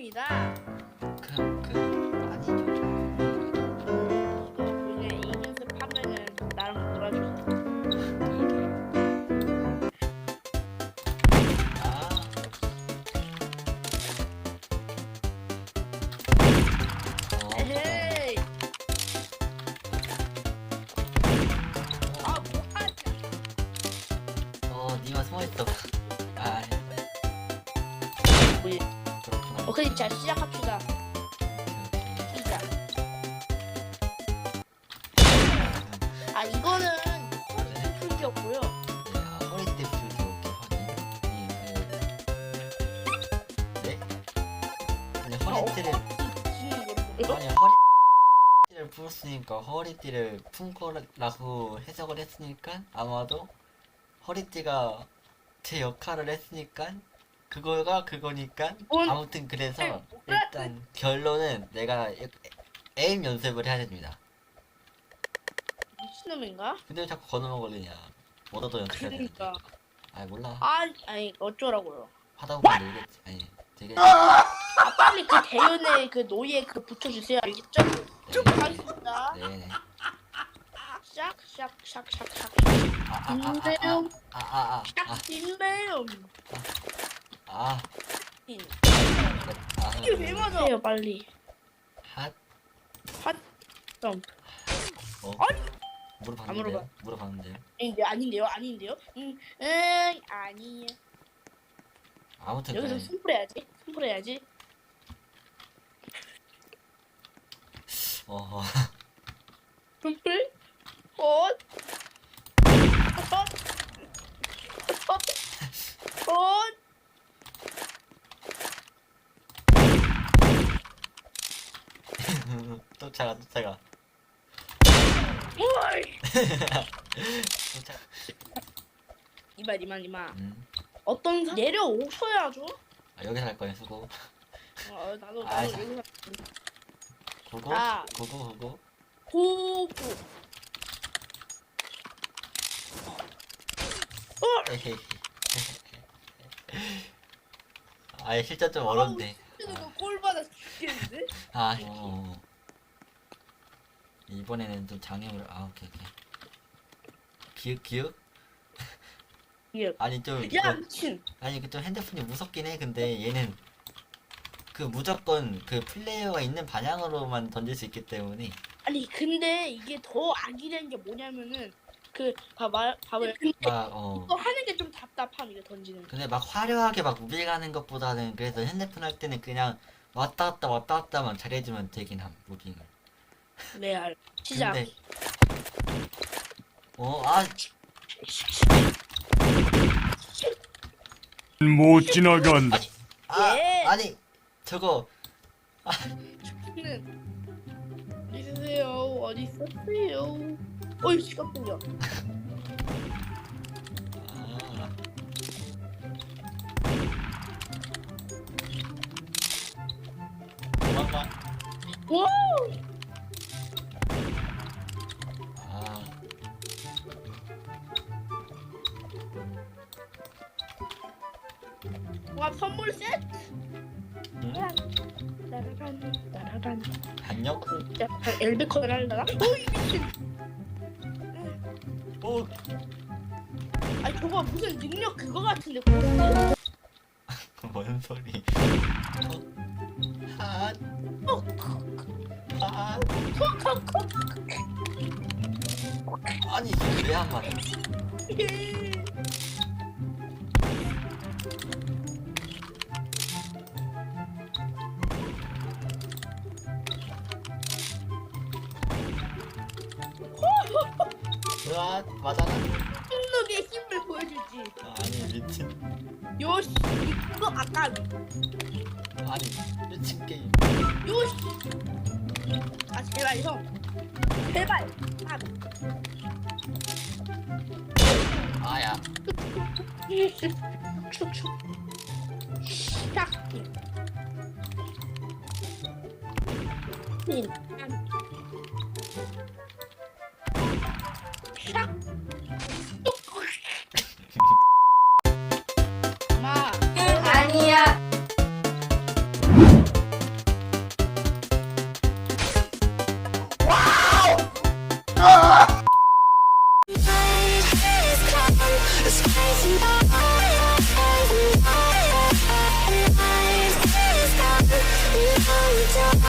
상황이다. 그럼 그 오케이 자 시작합시다. 시작. 아 이거는 허리 풀기였고요. 네, 아, 풀기 오케이 허리. 네? 아니 아니 허리띠를 풀었으니까 허리띠를 푼 거라고 해석을 했으니까 아마도 허리띠가 제 역할을 했으니까 그거가 그거니까 뭔- 아무튼 그래서 뭐야? 일단 결론은 내가 에임 연습을 해야 됩니다. 미친놈인가? 근데 왜 자꾸 건너만 걸리냐? 뭐라도 연습해야 되는데. 그러니까. 아 몰라. 아 아니 어쩌라고요? 하다 보면 늘겠지. 아니 되게. 아 빨리 그 대연의 그 노예 그 붙여주세요 알겠죠? 쭉 가겠습니다. 네네. 샥샥샥 샥샥 아아아아아아아 아, 아, 샥 딘배움 아, 딘 아, 이게 왜 맞아? 해요 빨리 핫. 핫 점. 어? 아니. 물어봤는데요? 물어봐. 물어봤는데요? 아닌데 아닌데요 아닌데요? 응, 응 아니에요. 아무튼 여기서 간에 승부해야지 승부해야지. 어, 헛 쫓아가 쫓아가 어이. 쫓아가 이만 이만 이만. 음. 어떤 사... 내려오셔야죠. 아, 여기서 할 거야 수고 어 나도 아, 나도 자. 여기서 고고 아. 고고 고고 고고. 어. 에헤이 아예 실전 좀 어려운데 이거 꼴 받아 죽겠는데? 아 어. 이번에는 좀 장애물 아 오케이 오케이 기억 기억 기억. 아니 좀 야 이거- 미친. 아니 그 좀 핸드폰이 무섭긴 해 근데 얘는 그 무조건 그 플레이어가 있는 방향으로만 던질 수 있기 때문에 아니 근데 이게 더 악이된 게 뭐냐면은 그 봐봐 봐봐요. 근데 막 어 이거 하는 게 좀 답답함 이거 던지는 거. 근데 막 화려하게 막 무빌 가는 것보다는 그래서 핸드폰 할 때는 그냥 왔다 갔다 왔다 갔다만 잘해주면 되긴 함 무빙을 레알. 시작. 근데 어 아 못 지나간다. 아, 예. 아니 저거 는 있으세요 어디 있었어요? 어이 끌려. 아, 도망가 와. 아 와 선물 세트. 응? 따라란 따라란. 안녕 야 엘베컨을 할라나? 어이 미친. 오 아니 저거 무슨 능력 그거 같은데. 뭔 소리 아, 아, 아니 왜한 말이 으아 맞아라 능력의 힘을 보여주지. 아, 아니 미친 요시 이거 아까 아니 미친 게임 요시. 아 제발 형. 제발. 아 아야 축축. 딱. 마. 아 니야.